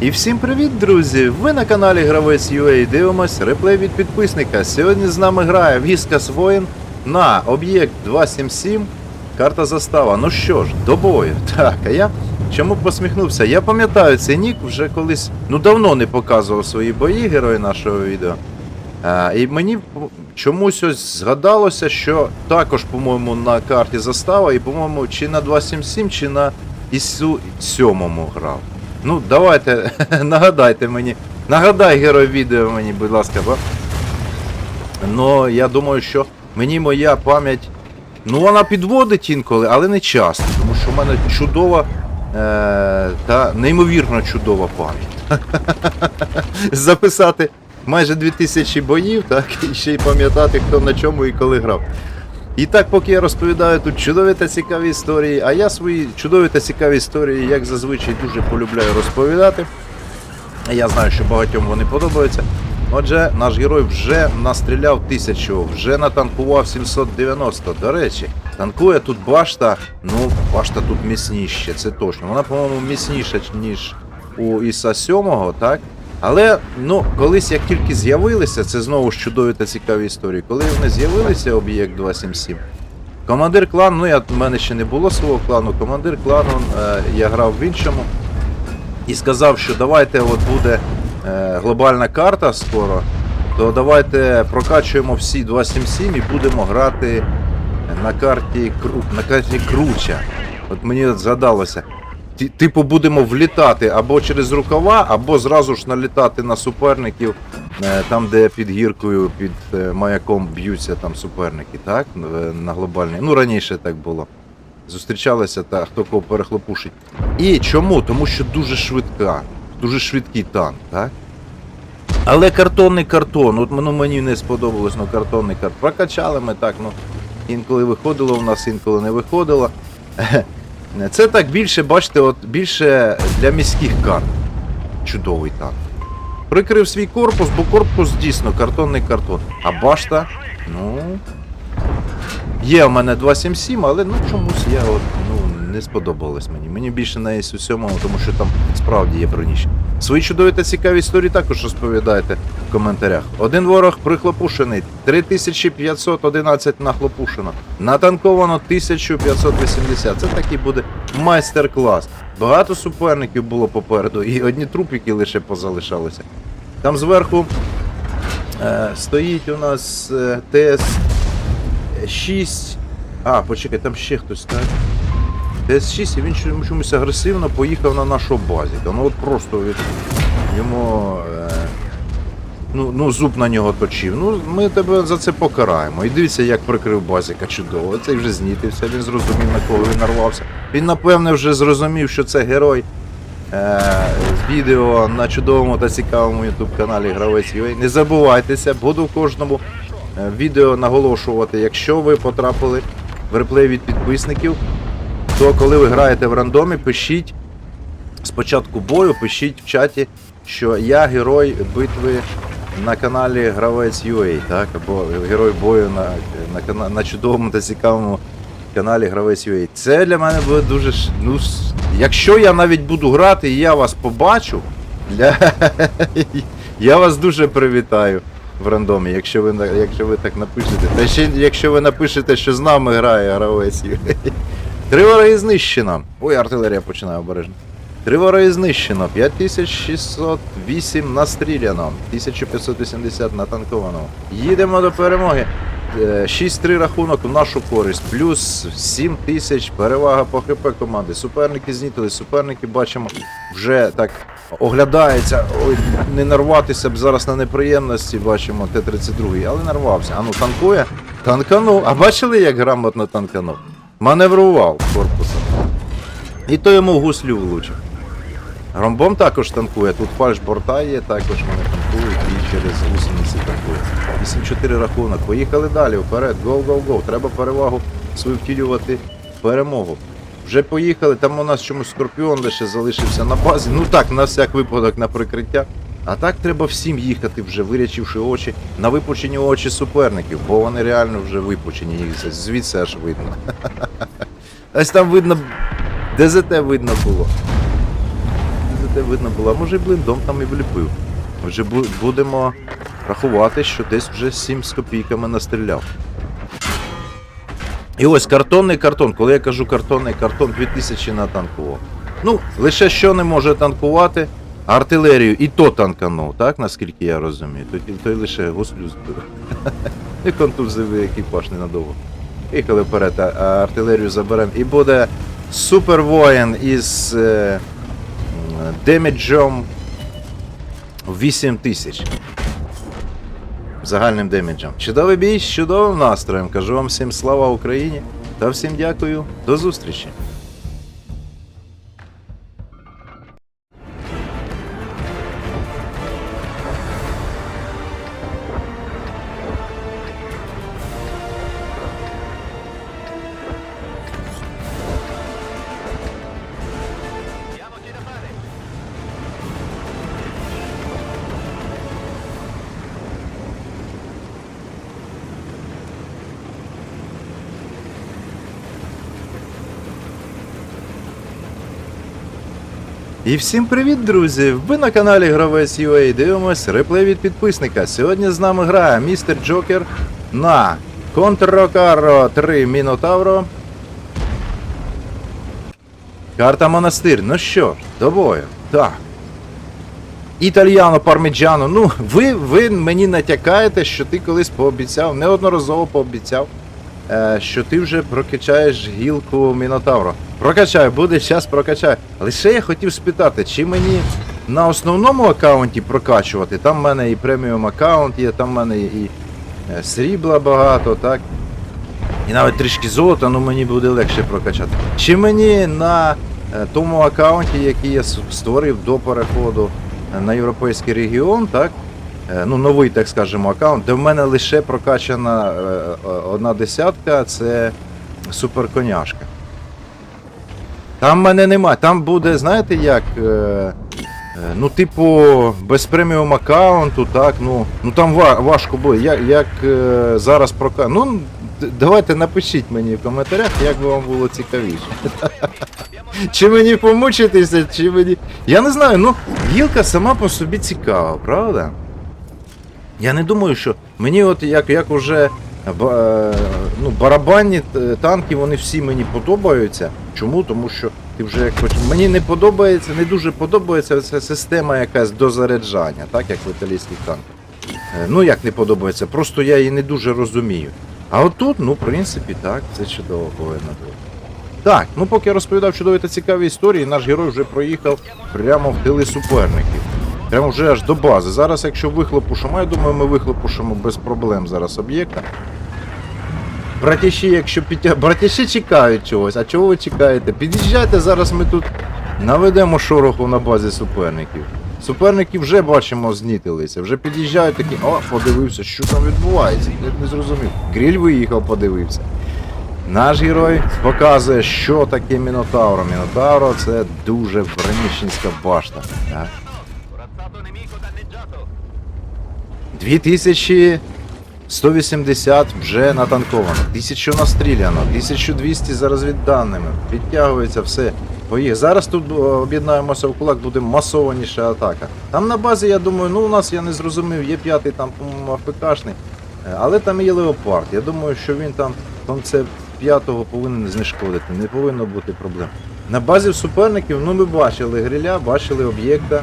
І всім привіт, друзі! Ви на каналі Гравець UA дивимось реплей від підписника. Сьогодні з нами грає Віскас Воїн на об'єкт 277. Карта застава. Ну що ж, до бою. Так, а я чому посміхнувся? Я пам'ятаю цей нік вже колись, ну давно не показував свої бої герої нашого відео. А, і мені чомусь ось згадалося, що також, по-моєму, на карті застава, і, по-моєму, чи на 277, чи на ІСУ 7 грав. Ну, давайте, нагадайте мені. Нагадай герой відео мені, будь ласка, бо. Ну, я думаю, що мені моя пам'ять. Ну, вона підводить інколи, але не часто, тому що в мене чудова е- та неймовірно чудова пам'ять. Записати майже 2000 боїв, так, і ще й пам'ятати, хто на чому і коли грав. І так, поки я розповідаю тут чудові та цікаві історії, а я свої чудові та цікаві історії, як зазвичай, дуже полюбляю розповідати. Я знаю, що багатьом вони подобаються. Отже, наш герой вже настріляв тисячу, вже натанкував 790. До речі, танкує тут башта. Ну, башта тут міцніше, це точно. Вона, по-моєму, міцніша, ніж у Іса 7, так? Але ну, колись як тільки з'явилися, це знову ж чудові та цікаві історії. Коли вони з'явилися, об'єкт 277, командир клану, ну я в мене ще не було свого клану, командир клану, е, я грав в іншому і сказав, що давайте от буде е, глобальна карта скоро, то давайте прокачуємо всі 277 і будемо грати на карті на карті Круча. От мені от згадалося. Типу будемо влітати або через рукава, або зразу ж налітати на суперників, е, там, де під гіркою, під е, маяком б'ються там суперники, так? Е, На глобальній. Ну, раніше так було. Зустрічалися та хто кого перехлопушить. І чому? Тому що дуже швидка, дуже швидкий танк, так? Але картонний картон, от ну, мені не сподобалось, ну картонний картон. Прокачали ми так, ну інколи виходило в нас, інколи не виходило. Це так більше, бачите, от більше для міських карт. Чудовий танк. Прикрив свій корпус, бо корпус дійсно картонний картон. А башта, ну. Є в мене 277, але ну чомусь я от, не сподобалось мені. Мені більше на ісу 7, тому що там справді є броніще. Свої чудові та цікаві історії також розповідайте в коментарях. Один ворог прихлопушений, 3511 нахлопушено. Натанковано 1580. Це такий буде майстер-клас. Багато суперників було попереду, і одні трупики лише позалишалися. Там зверху е, стоїть у нас е, ТС 6. А, почекай, там ще хтось, так? ТС-6, і він чомусь агресивно поїхав на нашу базіка. Ну от просто від йому. Е, ну, ну, зуб на нього точив. Ну, ми тебе за це покараємо. І дивіться, як прикрив базіка чудово. Цей вже знітився, він зрозумів, на кого він нарвався. Він, напевне, вже зрозумів, що це герой. Е, відео на чудовому та цікавому YouTube каналі Гравець UA. Не забувайтеся, буду в кожному е, відео наголошувати, якщо ви потрапили в реплей від підписників, то коли ви граєте в рандомі, пишіть спочатку бою, пишіть в чаті, що я герой битви на каналі Гравець UA, так? Або герой бою на, на, кана- на чудовому та цікавому каналі Гравець UA. Це для мене буде дуже. Ну, якщо я навіть буду грати і я вас побачу, для... я вас дуже привітаю в рандомі, якщо ви, якщо ви так напишете. Та ще якщо ви напишете, що з нами грає Гравець UA. Три вороги знищено. Ой, артилерія починає обережно. Три вороги знищено, 5608 настріляно, 1580 натанковано. Їдемо до перемоги. Е, 6-3 рахунок в нашу користь, плюс 7 тисяч перевага по ХП команди. Суперники знітили, суперники бачимо вже так оглядаються. Ой, не нарватися б зараз на неприємності, бачимо Т-32, але нарвався. Ану, танкує? Танканув. А бачили, як грамотно танканув? Маневрував корпусом. І то йому в гуслю влучив. Громбом також танкує, тут фальш борта є, також вони танкують і через гусениці танкують. 8-4 рахунок. Поїхали далі, вперед, гоу Треба перевагу свою втілювати в перемогу. Вже поїхали, там у нас чомусь скорпіон лише залишився на базі. Ну так, на всяк випадок на прикриття. А так треба всім їхати вже, вирячивши очі, на випучені очі суперників, бо вони реально вже випучені, їх звідси аж видно. Ось там видно, ДЗТ видно було. ДЗТ видно було, а може і блиндом там і вліпив. Вже бу- будемо рахувати, що десь вже 7 з копійками настріляв. І ось картонний картон. Коли я кажу картонний картон, 2000 натанкував. Ну, лише що не може танкувати, артилерію і то танканув, так, наскільки я розумію. То, то лише гуслю збив. І контузивий екіпаж ненадовго. Їхали вперед, а артилерію заберемо. І буде супер воїн із е, демеджом 8000. Загальним демеджем. Чудовий бій з чудовим настроєм. Кажу вам всім слава Україні та всім дякую. До зустрічі. І всім привіт, друзі! Ви на каналі Гравець UA дивимось реплей від підписника. Сьогодні з нами грає містер Джокер на Контрокаро 3 Мінотавро. Карта Монастир. Ну що до бою. Так. Італьяно, парміджано. Ну, ви, ви мені натякаєте, що ти колись пообіцяв, неодноразово пообіцяв, що ти вже прокачаєш гілку Мінотавро. Прокачаю, буде час прокачаю. Лише я хотів спитати, чи мені на основному аккаунті прокачувати, там в мене і преміум аккаунт є, там в мене і е, срібла багато, так? І навіть трішки золота, ну мені буде легше прокачати. Чи мені на е, тому аккаунті, який я створив до переходу е, на європейський регіон, так? Е, Ну, новий, так скажемо, аккаунт, де в мене лише прокачана е, е, одна десятка, це суперконяшка. Там мене нема. Там буде, знаєте як. Ну, типу, без преміум аккаунту, так, ну. Ну там важко буде. Як, як зараз прока. Ну, давайте напишіть мені в коментарях, як би вам було цікавіше. Чи мені помучитися, чи мені. Я не знаю, ну, гілка сама по собі цікава, правда? Я не думаю, що мені от як, як уже е, ну, барабанні е, танки, вони всі мені подобаються. Чому? Тому що ти вже як хоч. Мені не подобається, не дуже подобається ця система якась дозаряджання, так як в італійських танках. Е, Ну як не подобається, просто я її не дуже розумію. А от тут, ну, в принципі, так, це чудово повинно бути. Так, ну поки я розповідав чудові та цікаві історії, наш герой вже проїхав прямо в тили суперників. Прямо вже аж до бази. Зараз, якщо вихлопушимо, я думаю, ми вихлопушимо без проблем зараз об'єкта. Братіші, якщо підтя... Братіші чекають чогось, а чого ви чекаєте? Під'їжджайте, зараз ми тут наведемо шороху на базі суперників. Суперники вже бачимо, знітилися, вже під'їжджають такі, о, подивився, що там відбувається. Я не зрозумів. Гріль виїхав, подивився. Наш герой показує, що таке Мінотавро. Мінотавро це дуже бронічницька башта. Так. 2180 вже натанковано, 1000 настріляно, 1200 за розвідданими. Підтягується все. Поїх. Зараз тут об'єднаємося в кулак, буде масованіша атака. Там на базі, я думаю, ну у нас я не зрозумів, є п'ятий там, по-моєму, АФКшний, е, але там є леопард. Я думаю, що він там концепт п'ятого повинен знешкодити, не повинно бути проблем. На базі суперників, ну ми бачили гриля, бачили об'єкта.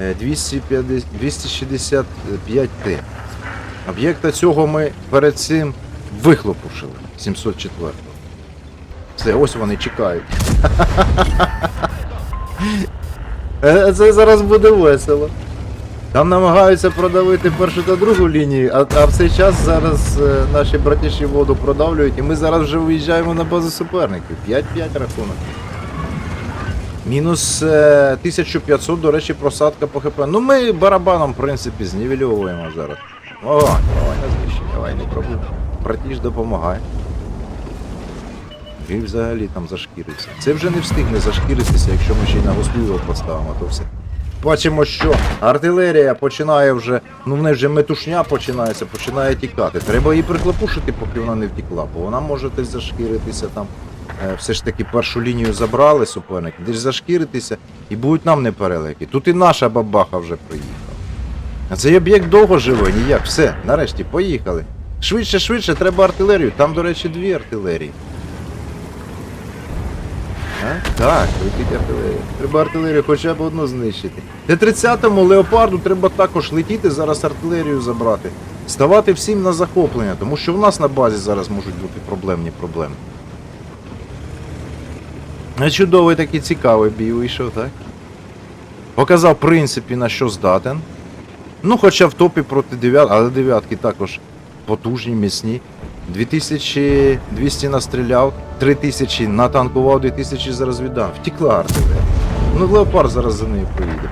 Е, 250 265Т. Об'єкта цього ми перед цим вихлопушили 704. Все, ось вони чекають. Е, Це зараз буде весело. Там намагаються продавити першу та другу лінію, а, а в цей час зараз е, наші братіші воду продавлюють, і ми зараз вже виїжджаємо на базу суперників. 5-5 рахунок. Мінус е, 1500, до речі, просадка по ХП. Ну ми барабаном, в принципі, знівельовуємо зараз. О, давай на знищення, давай, не пробуй. Братіж допомагай. Він взагалі там зашкірився. Це вже не встигне зашкіритися, якщо ми ще й на гостливо поставимо, то все. Бачимо, що артилерія починає вже, ну в неї вже метушня починається, починає тікати. Треба її прихлопушити, поки вона не втекла, бо вона може десь зашкіритися там е, все ж таки першу лінію забрали суперники, десь зашкіритися і будуть нам непереливки. Тут і наша бабаха вже приїхала. А цей об'єкт довго живе, ніяк. Все, нарешті, поїхали. Швидше, швидше, треба артилерію. Там, до речі, дві артилерії. А? Так, летить артилерія. Треба артилерію хоча б одну знищити. Т-30-му леопарду треба також летіти, зараз артилерію забрати. Ставати всім на захоплення, тому що в нас на базі зараз можуть бути проблемні проблеми. А чудовий такий цікавий бій вийшов, так? Показав, в принципі, на що здатен. Ну, хоча в топі проти дев'ятки, але дев'ятки також потужні, міцні. 2200 настріляв, 3000 натанкував, 2000 зараз віддав. Втікла артилерія. Ну, леопард зараз за нею поїде.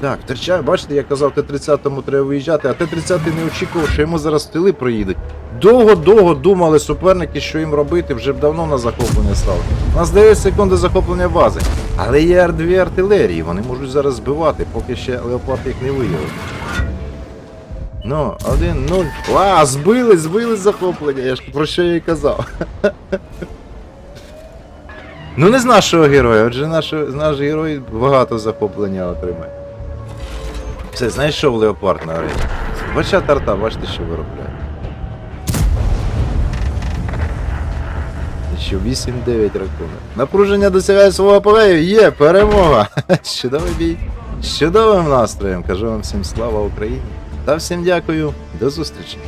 Так, втрачаю, бачите, я казав, Т-30 треба виїжджати, а Т-30 не очікував, що йому зараз тили проїдуть. Довго-довго думали суперники, що їм робити, вже б давно на захоплення стали. У нас 9 секунд до захоплення бази. Але є ар- дві артилерії, вони можуть зараз збивати, поки ще леопард їх не виявив. Ну, 1-0. А, збили, збили захоплення, я ж про що я і казав. Ну не з нашого героя, отже наш, наш герой багато захоплення отримає. Все, знайшов леопард на арені. Бача тарта, бачите, що виробляє. Ще 8-9 рахунок. Напруження досягає свого апогею. Є, перемога! Чудовий бій. З чудовим настроєм. Кажу вам всім слава Україні. Та всім дякую. До зустрічі.